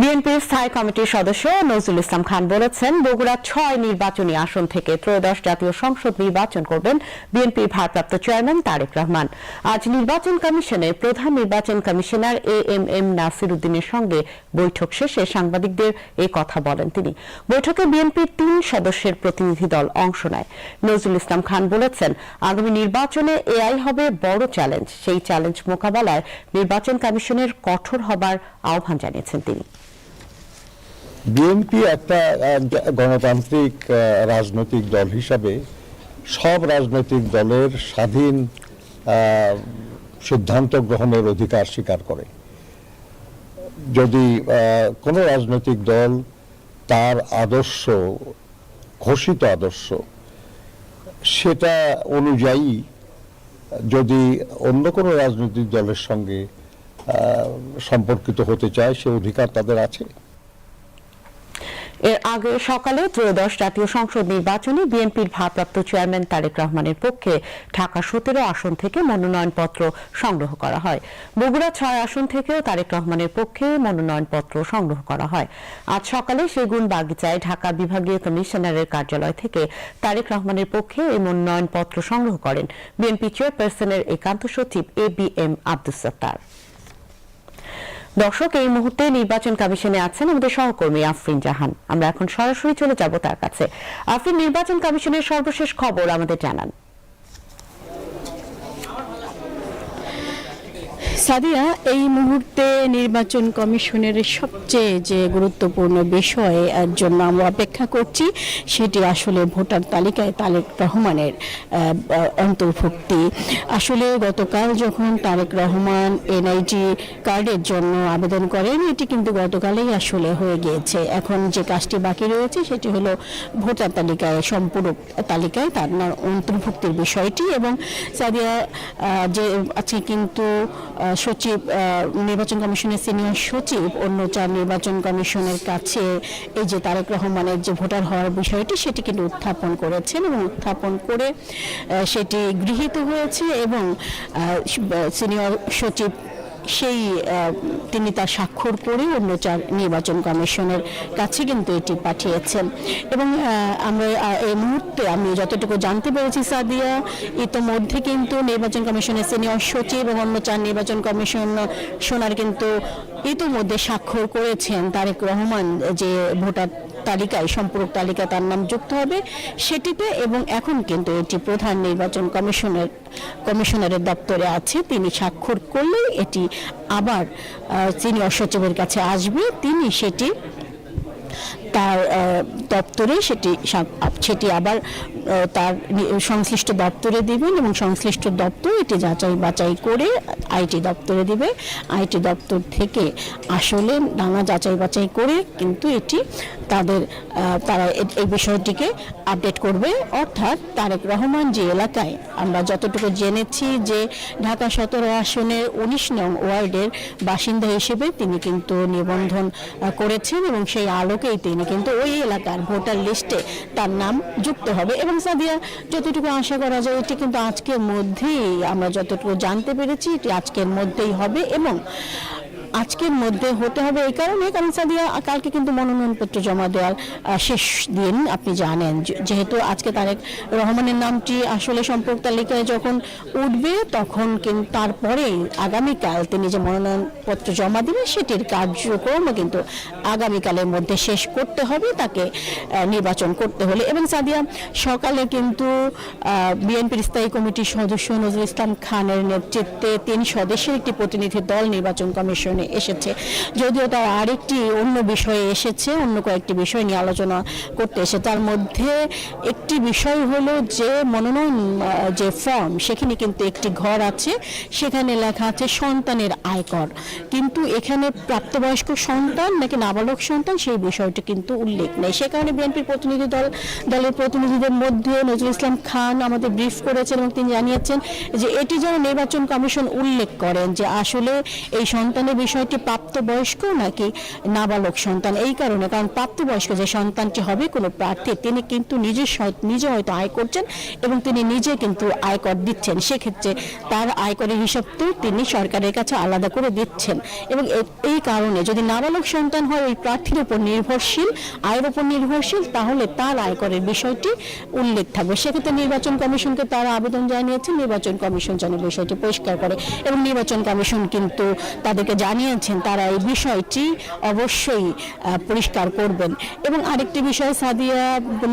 বিএনপির স্থায়ী কমিটির সদস্য নজরুল ইসলাম খান বলেছেন, বগুড়া ছয় নির্বাচনী আসন থেকে ত্রয়োদশ জাতীয় সংসদ নির্বাচন করবেন বিএনপির ভারপ্রাপ্ত চেয়ারম্যান তারেক রহমান। আজ নির্বাচন কমিশনে প্রধান নির্বাচন commissioner A M M Nasir উদ্দিনের সঙ্গে বৈঠক শেষে সাংবাদিকদের এই কথা বলেন তিনি। বৈঠকে বিএনপির তিন সদস্যের প্রতিনিধি দল অংশ নেয়। নজরুল ইসলাম খান বলেছেন, আগামী নির্বাচনে এআই হবে বড় চ্যালেঞ্জ। সেই চ্যালেঞ্জ মোকাবেলায় নির্বাচন কমিশনের কঠোর হবার আহ্বান জানিয়েছেন তিনি। বিএনপি একটা গণতান্ত্রিক রাজনৈতিক দল হিসাবে সব রাজনৈতিক দলের স্বাধীন সিদ্ধান্ত গ্রহণের অধিকার স্বীকার করে। যদি কোনো রাজনৈতিক দল তার আদর্শ, ঘোষিত আদর্শ, সেটা অনুযায়ী যদি অন্য কোনো রাজনৈতিক দলের সঙ্গে সম্পর্কিত হতে চায়, সে অধিকার তাদের আছে। এর আগে সকালে ত্রয়োদশ জাতীয় সংসদ নির্বাচনে বিএনপির ভারপ্রাপ্ত চেয়ারম্যান তারেক রহমানের পক্ষে ঢাকা সতেরো আসন থেকে মনোনয়নপত্র সংগ্রহ করা হয়। বগুড়া ছয় আসন থেকেও তারেক রহমানের পক্ষে মনোনয়নপত্র সংগ্রহ করা হয়। আজ সকালে সেগুন বাগিচায় ঢাকা বিভাগীয় কমিশনারের কার্যালয় থেকে তারেক রহমানের পক্ষে এই মনোনয়নপত্র সংগ্রহ করেন। বিএনপি চেয়ারপারসনের একান্ত সচিব A B M Abdus Sattar. দর্শক, এই মুহূর্তে নির্বাচন কমিশনে আছেন আমাদের সহকর্মী আফরিন জাহান। আমরা এখন সরাসরি চলে যাব তার কাছে। আফরিন, নির্বাচন কমিশনের সর্বশেষ খবর আমাদের জানান। সাদিয়া, এই মুহূর্তে নির্বাচন কমিশনের সবচেয়ে যে গুরুত্বপূর্ণ বিষয় এর জন্য আমরা অপেক্ষা করছি, সেটি আসলে ভোটার তালিকায় তারেক রহমানের অন্তর্ভুক্তি। আসলে গতকাল যখন তারেক রহমান এনআইটি কার্ডের জন্য আবেদন করেন, এটি কিন্তু গতকালেই আসলে হয়ে গিয়েছে। এখন যে কাজটি বাকি রয়েছে, সেটি হলো ভোটার তালিকায়, সম্পূরক তালিকায় তার অন্তর্ভুক্তির বিষয়টি এবং সাদিয়া যে আছে কিন্তু সচিব নির্বাচন কমিশনের সিনিয়র সচিব, অন্য চার নির্বাচন কমিশনের কাছে এই যে তারেক রহমানের যে ভোটার হওয়ার বিষয়টি, সেটি কিন্তু উত্থাপন করেছেন এবং উত্থাপন করে সেটি গৃহীত হয়েছে এবং সিনিয়র সচিব সেই তিনি তার স্বাক্ষর করে অন্য চার নির্বাচন কমিশনের কাছে কিন্তু এটি পাঠিয়েছেন। এবং আমরা এই মুহূর্তে আমি যতটুকু জানতে পেরেছি সাদিয়া, ইতোমধ্যে কিন্তু নির্বাচন কমিশনের সিনিয়র সচিব এবং অন্য চার নির্বাচন কমিশন সোনার কিন্তু ইতোমধ্যে স্বাক্ষর করেছেন তারেক রহমান যে ভোটার তালিকায়, সম্পূরক তালিকায় তার নাম যুক্ত হবে সেটিতে এবং এখন কিন্তু এটি প্রধান নির্বাচন কমিশনের, কমিশনারের দপ্তরে আছে। তিনি স্বাক্ষর করলেই এটি আবার সিনিয়র সচিবের কাছে আসবে। তিনি সেটি তার দপ্তরে সেটি সেটি আবার তার সংশ্লিষ্ট দপ্তরে দেবেন এবং সংশ্লিষ্ট দপ্তর এটি যাচাই বাছাই করে আইটি দপ্তরে দেবে। আইটি দপ্তর থেকে আসলে নানা যাচাই বাছাই করে কিন্তু এটি তাদের তারা এই বিষয়টিকে আপডেট করবে। অর্থাৎ তারেক রহমান যে এলাকায়, আমরা যতটুকু জেনেছি যে ঢাকা সতেরো আসনের উনিশ নং ওয়ার্ডের বাসিন্দা হিসেবে তিনি কিন্তু নিবন্ধন করেছেন এবং সেই আলোকেই তিনি কিন্তু ওই এলাকার ভোটার লিস্টে তার নাম যুক্ত হবে। এবং সাদিয়া, যতটুকু আশা করা যায়, এটি কিন্তু আজকের মধ্যেই আমরা যতটুকু জানতে পেরেছি, এটি আজকের মধ্যেই হবে এবং আজকের মধ্যে হতে হবে এই কারণে, কারণ সাদিয়া, কালকে কিন্তু মনোনয়নপত্র জমা দেওয়ার শেষ দিন, আপনি জানেন। যেহেতু আজকে তারেক রহমানের নামটি আসলে সম্পর্ক তালিকায় যখন উঠবে, তখন কিন্তু তারপরে আগামীকাল তিনি যে মনোনয়নপত্র জমা দিবেন, সেটির কার্যক্রমও কিন্তু আগামীকালের মধ্যে শেষ করতে হবে, তাকে নির্বাচন করতে হলে। এবং সাদিয়া, সকালে কিন্তু বিএনপির স্থায়ী কমিটির সদস্য নজরুল ইসলাম খানের নেতৃত্বে তিন সদস্যের একটি প্রতিনিধি দল নির্বাচন কমিশনে এসেছে। যদিও তার আরেকটি অন্য বিষয়ে এসেছে, অন্য কয়েকটি বিষয় নিয়ে আলোচনা করতে এসে তার মধ্যে একটি বিষয় হলো যে মনোনয়ন যে ফর্ম সেখানে কিন্তু একটি ঘর আছে। সেখানে লেখা আছে সন্তানের আয়কর। কিন্তু এখানে প্রাপ্তবয়স্ক সন্তান নাকি নাবালক সন্তান, সেই বিষয়টি কিন্তু উল্লেখ নেই। সে কারণে বিএনপির প্রতিনিধি দল, দলের প্রতিনিধিদের মধ্যে নজরুল ইসলাম খান আমাদের ব্রিফ করেছেন এবং তিনি জানিয়েছেন যে এটি যেন নির্বাচন কমিশন উল্লেখ করেন যে আসলে এই সন্তানের বিষয় বিষয়টি প্রাপ্তবয়স্ক নাকি নাবালক সন্তান? এই কারণে, কারণ প্রাপ্তবয়স্ক যে সন্তানটি হবে কোনো প্রার্থী, তিনি কিন্তু নিজে নিজে হয়তো আয় করছেন এবং তিনি নিজে কিন্তু আয়কর দিচ্ছেন। সেক্ষেত্রে তার আয়করের হিসাবটিও তিনি সরকারের কাছে আলাদা করে দিচ্ছেন। এবং এই কারণে যদি নাবালক সন্তান হয়, ওই প্রার্থীর উপর নির্ভরশীল, আয়ের উপর নির্ভরশীল, তাহলে তার আয়করের বিষয়টি উল্লেখ থাকবে। সেক্ষেত্রে নির্বাচন কমিশনকে তারা আবেদন জানিয়েছে। নির্বাচন কমিশন যেন বিষয়টি পরিষ্কার করে। এবং নির্বাচন কমিশন কিন্তু তাদেরকে জানিয়েছেন, তারা এই বিষয়টি অবশ্যই পরিষ্কার করবেন। এবং আরেকটি বিষয়, সাদিয়া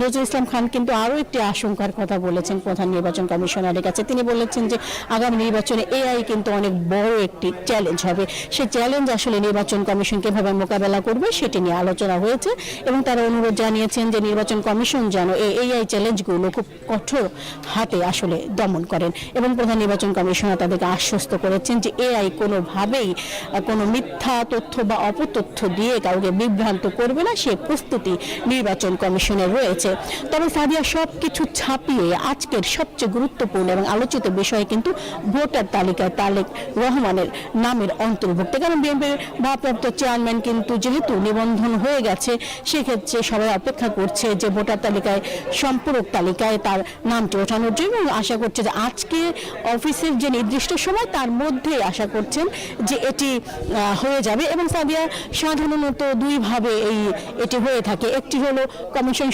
নজরুল ইসলাম খান কিন্তু আরও একটি আশঙ্কার কথা বলেছেন প্রধান নির্বাচন কমিশনারের কাছে। তিনি বলেছেন যে, আগামী নির্বাচনে এআই কিন্তু অনেক বড় একটি চ্যালেঞ্জ হবে। সেই চ্যালেঞ্জ আসলে নির্বাচন কমিশন কীভাবে মোকাবেলা করবে সেটি নিয়ে আলোচনা হয়েছে এবং তারা অনুরোধ জানিয়েছেন যে, নির্বাচন কমিশন যেন এআই চ্যালেঞ্জগুলো খুব কঠোর হাতে আসলে দমন করেন। এবং প্রধান নির্বাচন কমিশনার তাদেরকে আশ্বস্ত করেছেন যে, এআই কোনোভাবেই কোনো মিথ্যা তথ্য বা অপতথ্য দিয়ে কাউকে বিভ্রান্ত করবে না, সে প্রস্তুতি নির্বাচন কমিশনের রয়েছে। তবে সাদিয়া সব কিছু ছাপিয়ে আজকের সবচেয়ে গুরুত্বপূর্ণ এবং আলোচিত বিষয় কিন্তু ভোটার তালিকায় তালেক রহমানের নামের অন্তর্ভুক্ত। কারণ বিএনপির ভারপ্রাপ্ত চেয়ারম্যান কিন্তু যেহেতু নিবন্ধন হয়ে গেছে, সেক্ষেত্রে সবাই অপেক্ষা করছে যে ভোটার তালিকায়, সম্পূরক তালিকায় তার নামটি ওঠানোর জন্য আশা করছে যে আজকে অফিসের যে নির্দিষ্ট সময়, তার মধ্যেই আশা করছেন যে এটি হয়ে যাবে এবং সাদিয়া সাধারণত দুইভাবে এই এটি হয়ে থাকে। একটি হলো কমিশন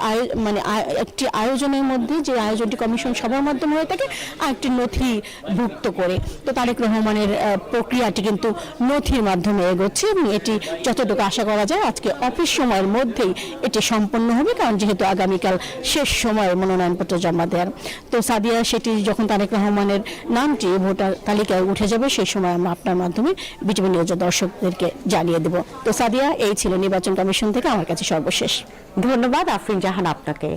আয়- মানে একটি আয়োজনের মধ্যে যে আয়োজনটি কমিশন সবার মাধ্যমে হয়ে থাকে, আর একটি নথিভুক্ত করে। তো তারেক রহমানের প্রক্রিয়াটি কিন্তু নথির মাধ্যমে এগোচ্ছে এবং এটি যতটুকু আশা করা যায় আজকে অফিস সময়ের মধ্যেই এটি সম্পন্ন হবে, কারণ যেহেতু আগামীকাল শেষ সময়ে মনোনয়নপত্র জমা দেওয়ার। তো সাদিয়া সেটি যখন তারেক রহমানের নামটি ভোটার তালিকায় উঠে যাবে, সেই সময় আমরা আপনার মাধ্যমে বিটিভি নিউজ দর্শকদেরকে জানিয়ে দেব। তো সাদিয়া, এই ছিল নির্বাচন কমিশন থেকে আমার কাছে সর্বশেষ। ধন্যবাদ, আফরিন জাহান আপনাকে।